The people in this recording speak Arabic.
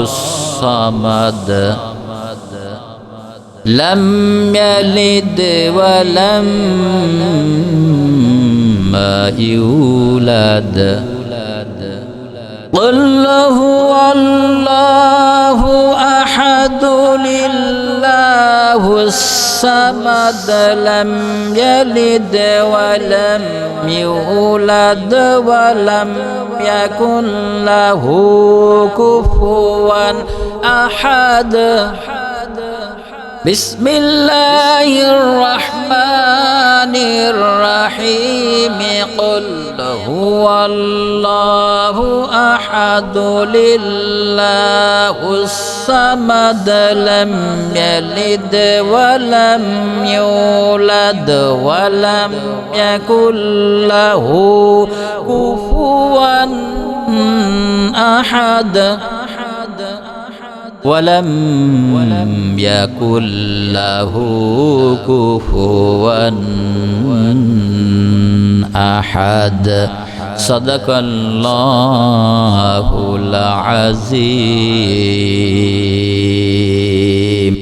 الصمد لم يلد ولم يولد قل هو الله أحد لله الصمد لم يلد ولم يولد ولم يكن له كفوا أحد بسم الله الرحمن الرحيم هو الله أحد لله الصمد لم يلد ولم يولد ولم يكن له كفوا أحد ولم يكن له كفوا أحد صدق الله العظيم.